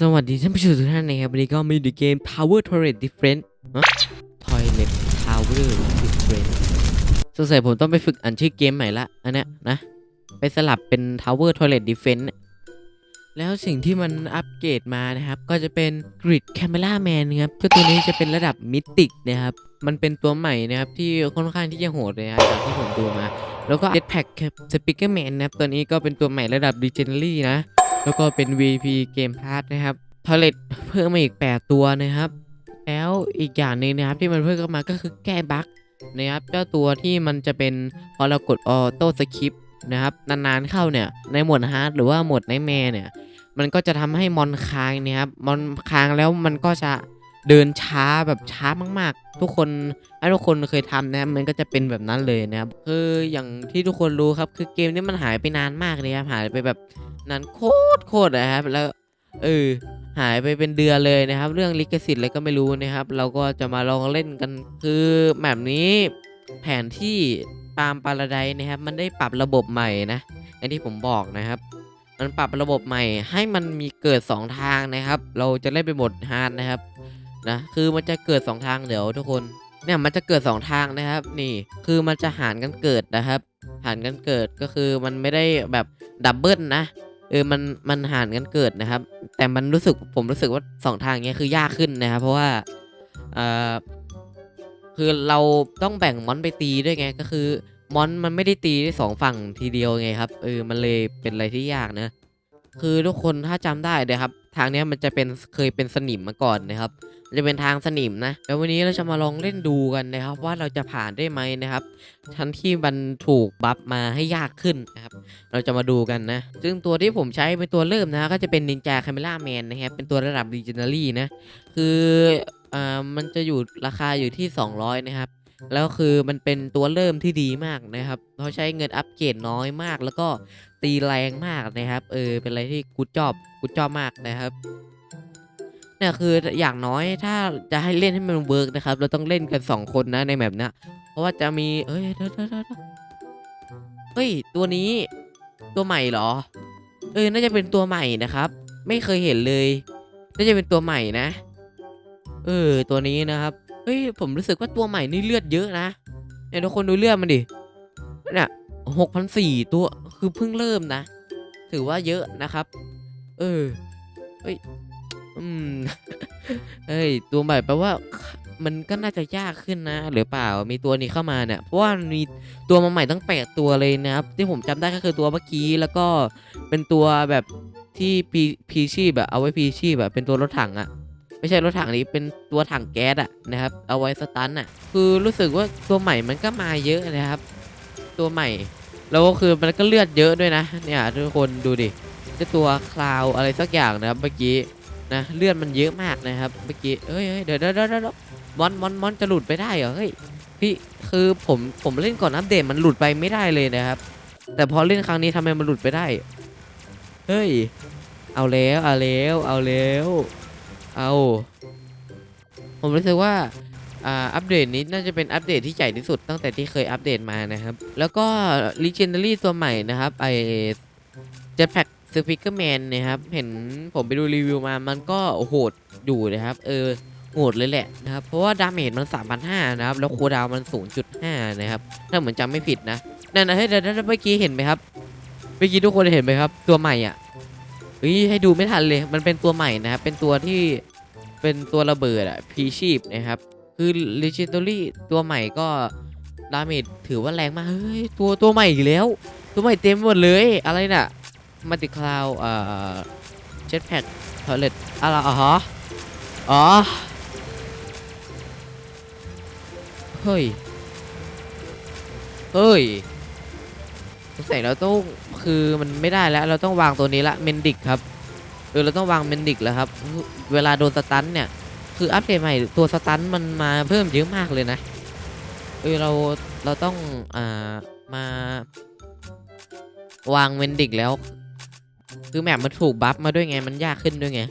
สวัสดีท่านผู้ชมทุกท่านนะครับวันนี้ก็มาอยู่ในเกม Tower Turret Defense ฮะ Toilet Tower Defense สงสัยผมต้องไปฝึกอ่านชื่อเกมใหม่ละอันเนี้ยนะ ไปสลับเป็น Tower Toilet Defense แล้วสิ่งที่มันอัปเกรดมานะครับ ก็จะเป็น Grid Camera Man นะครับก็ตัวนี้จะเป็นระดับมิติกนะครับ มันเป็นตัวใหม่นะครับ ที่ค่อนข้างที่จะโหดเลยนะครับจากที่ผมดูมา แล้วก็ Jetpack Speaker Man นะครับตัวนี้ก็เป็นตัวใหม่ระดับ Legendary นะ แล้วก็เป็น VP Game Pass นะครับทอเลตเพิ่มมาอีก 8 ตัวนะครับ แล้วอีกอย่างหนึ่งนะครับที่มันเพิ่มเข้ามาก็คือแก้บั๊กนะครับเจ้าตัวที่มันจะเป็นพอเรากดออโต้สคริปนะครับนานๆเข้าเนี่ยในโหมดฮาร์ดหรือว่าโหมดไนแมร์เนี่ยมันก็จะทำให้มอนค้างเนะครับมอนค้างแล้วมันก็จะเดินช้าแบบช้ามากๆ ทุกคนถ้าทุกคนเคยทำนะครับมันก็จะเป็นแบบนั้นเลยนะครับคืออย่างที่ทุกคนรู้ครับคือเกมนี้มันหายไปนานมากเลยครับหายไปแบบ นั้นโคตรโคตรนะครับแล้วเออหายไปเป็นเดือนเลยนะครับ เรื่องลิขสิทธิ์อะไรก็ไม่รู้นะครับ เราก็จะมาลองเล่นกันคือแบบนี้แผนที่ปามปาราไดนะครับ มันได้ปรับระบบใหม่นะอย่างที่ผมบอกนะครับ มันปรับระบบใหม่ ให้มันมีเกิด 2 ทางนะครับ เราจะเล่นไปหมดฮาร์ดนะครับนะคือมันจะเกิด 2 ทางเดี๋ยวทุกคนเนี่ยมันจะเกิด 2 ทางนะครับ นี่คือมันจะหารกันเกิดนะครับ หารกันเกิดก็คือมันไม่ได้แบบดับเบิลนะ เออมันมันห่านกันเกิดนะครับ แต่มันรู้สึกผมรู้สึกว่าสองทางเนี้ยคือยากขึ้นนะครับ เพราะว่าเอ่อคือเราต้องแบ่งมอนไปตีด้วยไงก็คือมอนมันไม่ได้ตีได้สองฝั่งทีเดียวไงครับเออมันเลยเป็นอะไรที่ยากนะ คือทุกคนถ้าจำได้นะครับ ทางเนี้ยมันจะเป็นเคยเป็นสนิมมาก่อนนะครับ จะเป็นทางสนิมนะแล้ววันนี้เราจะมาลองเล่นดูกันนะครับ ว่าเราจะผ่านได้ไหมนะครับชั้นที่มันถูกบัฟมาให้ยากขึ้นนะครับ เราจะมาดูกันนะ ซึ่งตัวที่ผมใช้เป็นตัวเริ่มนะก็จะเป็น Ninja Camera Man นนะครับ เป็นตัวระดับ Legendary นะ คืออ่ามันจะอยู่ราคาอยู่ที่ 200 นะครับ แล้วคือมันเป็นตัวเริ่มที่ดีมากนะครับเขาใช้เงินอัปเกรดน้อยมาก แล้วก็ตีแรงมากนะครับ เออ เป็นอะไรที่กูจอบกูจอบมากนะครับ เนี่ยคืออย่างน้อยถ้าจะให้เล่นให้มันเวิร์กนะครับ เราต้องเล่นกัน 2 คนนะในแมปเนี้ยเพราะว่าจะมีเอ้ยเดี๋ยวเดี๋ยวเดี๋ยวเดี๋ยวเฮ้ยตัวนี้ตัวใหม่เหรอ เออน่าจะเป็นตัวใหม่นะครับ ไม่เคยเห็นเลยน่าจะเป็นตัวใหม่นะ เออตัวนี้นะครับเฮ้ยผมรู้สึกว่าตัวใหม่นี่เลือดเยอะนะเนี่ยทุกคนดูเลือดมันดิเนี่ยหกพันสี่ตัวคือเพิ่งเริ่มนะ ถือว่าเยอะนะครับ เออเฮ้ย อืมเฮ้ย ตัวใหม่แปลว่า มันก็น่าจะยากขึ้นนะ หรือเปล่า มีตัวนี้เข้ามาเนี่ย เพราะว่ามีตัวมาใหม่ตั้งแปดตัวเลยนะครับ ที่ผมจำได้ก็คือตัวเมื่อกี้ แล้วก็เป็นตัวแบบที่พีพีชีพแบบเอาไว้พีชีพแบบเป็นตัวรถถังอะไม่ใช่รถถังนี้เป็นตัวถังแก๊สอะนะครับ เอาไว้สตันอะคือรู้สึกว่าตัวใหม่มันก็มาเยอะนะครับ ตัวใหม่ แล้วก็คือมันก็เลือดเยอะด้วยนะ เนี่ยทุกคนดูดิจ้าตัวคลาวอะไรสักอย่างนะครับเมื่อกี้ นะเลื่อดมันเยอะมากนะครับเมื่อกี้เอ้ยเดี๋ยวเดี๋ยวเดี๋ยวเดี๋ยวมอนมอนมอนจะหลุดไปได้เหรอเฮ้ยพี่คือผมผมเล่นก่อนอัปเดตมันหลุดไปไม่ได้เลยนะครับ แต่พอเล่นครั้งนี้ทำไมมันหลุดไปได้เฮ้ยเอาแล้วเอาแล้วเอาแล้วเอาผมรู้สึกว่าอ่าอัปเดตนี้น่าจะเป็นอัปเดตที่ใหญ่ที่สุดตั้งแต่ที่เคยอัปเดตมานะครับ แล้วก็ Legendary ตัวใหม่นะครับไอ Jetpack Speaker Man นนะครับ เห็นผมไปดูรีวิวมา มันก็โหดอยู่นะครับ เออ โหดเลยแหละนะครับ เพราะว่าดาเมจมัน3,500นะครับ แล้วคูดาวน์มัน 0.5 นะครับ ถ้าเหมือนจำไม่ผิดนะ นั่นนะเฮ้ยเดี๋ยวเมื่อกี้เห็นไหมครับ เมื่อกี้ทุกคนเห็นไหมครับ ตัวใหม่อะเฮ้ย ให้ดูไม่ทันเลย มันเป็นตัวใหม่นะครับ เป็นตัวที่ เป็นตัวระเบิดอะพีชีพนะครับ คือ Legendary ตัวใหม่ก็ดาเมจถือว่าแรงมาก เฮ้ย ตัวตัวใหม่อีกแล้ว ตัวใหม่เต็มหมดเลย อะไรน่ะ มัลติคลาวเอ่อเจ็ตแพ็คทอเลตอะไรอ๋อฮะอ๋อเฮ้ย เฮ้ยสงสัยเราต้องคือมันไม่ได้แล้ว เราต้องวางตัวนี้ละเมนดิกครับเออเราต้องวางเมนดิกแล้วครับ เวลาโดนสตันเนี่ย คืออัปเดตใหม่ตัวสตันมันมาเพิ่มเยอะมากเลยนะเออเราเราต้องอ่ามา วางเมนดิกแล้ว คือแมปมันถูกบัฟมาด้วยไงมันยากขึ้นด้วยไง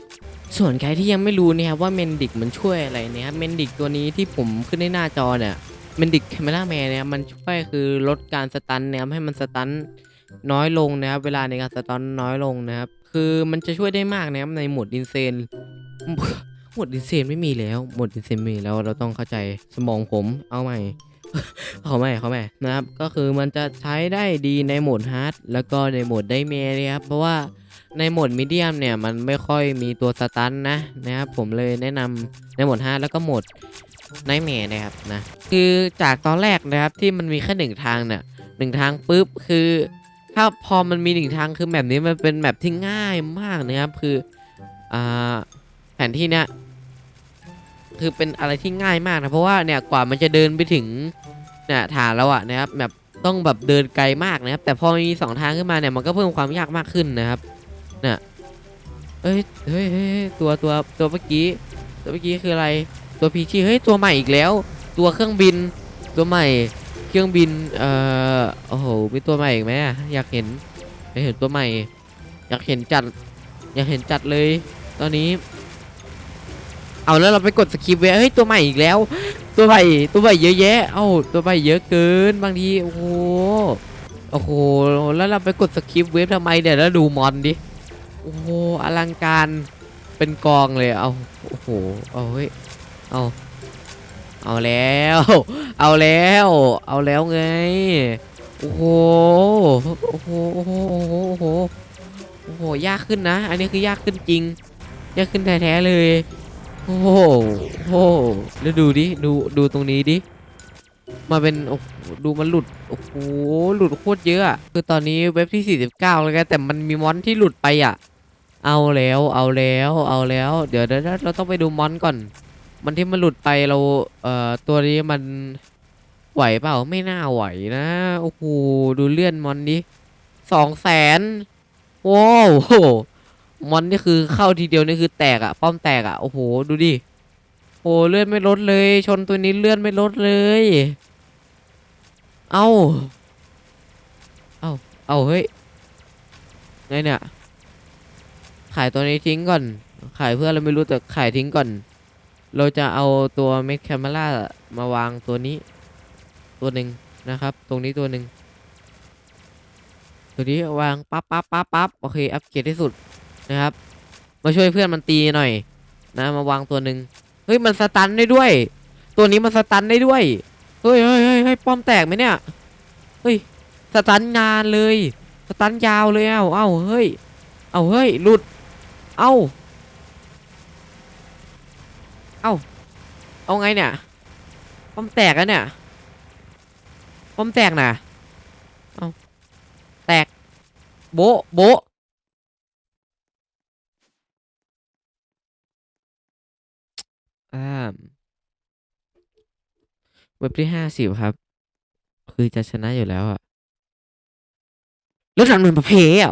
ส่วนใครที่ยังไม่รู้นี่ยครับว่าเมนดิกมันช่วยอะไรเนี่ยครับเมนดิกตัวนี้ที่ผมขึ้นในหน้าจอเนี่ยเมนดิกแคม e ราแมนเนี่ยมันช่วยคือลดการสตันเนี่ยให้มันสตันน้อยลงนะครับเวลาในการสตันน้อยลงนะครับคือมันจะช่วยได้มากนะครับในโหมดอินเซนโหมดอินเซนไม่มีแล้วโหมดอินเซนไม่มีแล้วเราต้องเข้าใจสมองผมเอาใหม่ เขาไม่เขาไม่นะครับ ก็คือมันจะใช้ได้ดีในโหมดฮาร์ดแล้วก็ในโหมดไดเมนะครับ เพราะว่าในโหมดมีเดียมเนี่ยมันไม่ค่อยมีตัวสตันนะนะครับผมเลยแนะนำในโหมดฮาร์ดแล้วก็โหมดไนท์แมร์นะครับนะคือจากตอนแรกนะครับที่มันมีแค่หนึ่งทางเนี่ยหนึ่งทางปุ๊บคือถ้าพอมันมีหนึ่งทางคือแบบนี้มันเป็นแบบที่ง่ายมากนะครับคืออ่าแผนที่เนี้ย คือเป็นอะไรที่ง่ายมากนะเพราะว่าเนี่ยกว่ามันจะเดินไปถึงเนี่ยฐานแล้วอะนะครับแบบต้องแบบเดินไกลมากนะครับ แต่พอมีสองทางขึ้นมาเนี่ยมันก็เพิ่มความยากมากขึ้นนะครับเนี่ยเฮ้ยเฮ้ยเฮ้ยตัวตัวตัวเมื่อกี้ตัวเมื่อกี้คืออะไรตัวพีชีเฮ้ยตัวใหม่อีกแล้ว ตัวเครื่องบิน ตัวใหม่ เครื่องบินเอ่อโอ้โหมีตัวใหม่อีกไหมอะอยากเห็นอยากเห็นตัวใหม่ อยากเห็นจัด อยากเห็นจัดเลย ตอนนี้ เอาแล้วเราไปกดสกิปไว้เฮ้ยตัวใหม่อีกแล้ว ตัวใหม่ตัวใหม่เยอะแยะ เอ้าตัวใหม่เยอะเกินบางทีโอ้โหโอ้โหแล้วเราไปกดสกิปเว็บทำไมเดี๋ยวแล้วดูมอนดิโอ้โหอลังการเป็นกองเลยเอาโอ้โหเอาเฮ้ยเอาเอาแล้ว เอาแล้ว เอาแล้วไงโอ้โหโอ้โหโอ้โหโอ้โหโอ้โหโอ้โหยากขึ้นนะ อันนี้คือยากขึ้นจริงยากขึ้นแท้ๆเลย โอ้โหโอ้โหแล้วดูดิ ดู ดูตรงนี้ดิ มาเป็น โอ้โหดูมันหลุด โอ้โห หลุดโคตรเยอะอะคือตอนนี้เว็บที่ 49 แล้วกันแต่มันมีมอนที่หลุดไปอะ เอาแล้ว เอาแล้ว เอาแล้ว เดี๋ยวเดี๋ยวเราต้องไปดูมอนก่อน มันที่มันหลุดไปเรา เอ่อ ตัวนี้มันไหวเปล่า ไม่น่าไหวนะ โอ้โห ดูเลื่อนมอนดิสองแสนโว้ว มอนนี่คือเข้าทีเดียวนี่คือแตกอะป้อมแตกอะโอ้โหดูดิโอ้เลื่อนไม่ลดเลย ชนตัวนี้เลื่อนไม่ลดเลย เอาเอาเอาเฮ้ยไงเนี่ยขายตัวนี้ทิ้งก่อน ขายเพื่ออะไรไม่รู้แต่ขายทิ้งก่อน เราจะเอาตัวเมคแคม e รามาวางตัวนี้ ตัวหนึ่งนะครับ ตรงนี้ตัวหนึ่งตัวนี้วางปั๊บปั๊บปั๊บปั๊บโอเค อัปเกรดที่สุด นะครับ มาช่วยเพื่อนมันตีหน่อย นะมาวางตัวหนึ่งเฮ้ยมันสตันได้ด้วย ตัวนี้มันสตันได้ด้วยเฮ้ยเฮ้ยเฮ้ยเฮ้ยป้อมแตกไหมเนี่ยเฮ้ยสตันงานเลยสตันยาวเลยเอ้าเอ้าเฮ้ยเอาเฮ้ยหลุดเอ้าเอ้าเอาไงเนี่ยป้อมแตกแล้วเนี่ยป้อมแตกน่ะเอาแตกโบโบะอ่าเว็บที่ห้าสิบครับ คือจะชนะอยู่แล้วอะแล้วดันมันมาเพอะ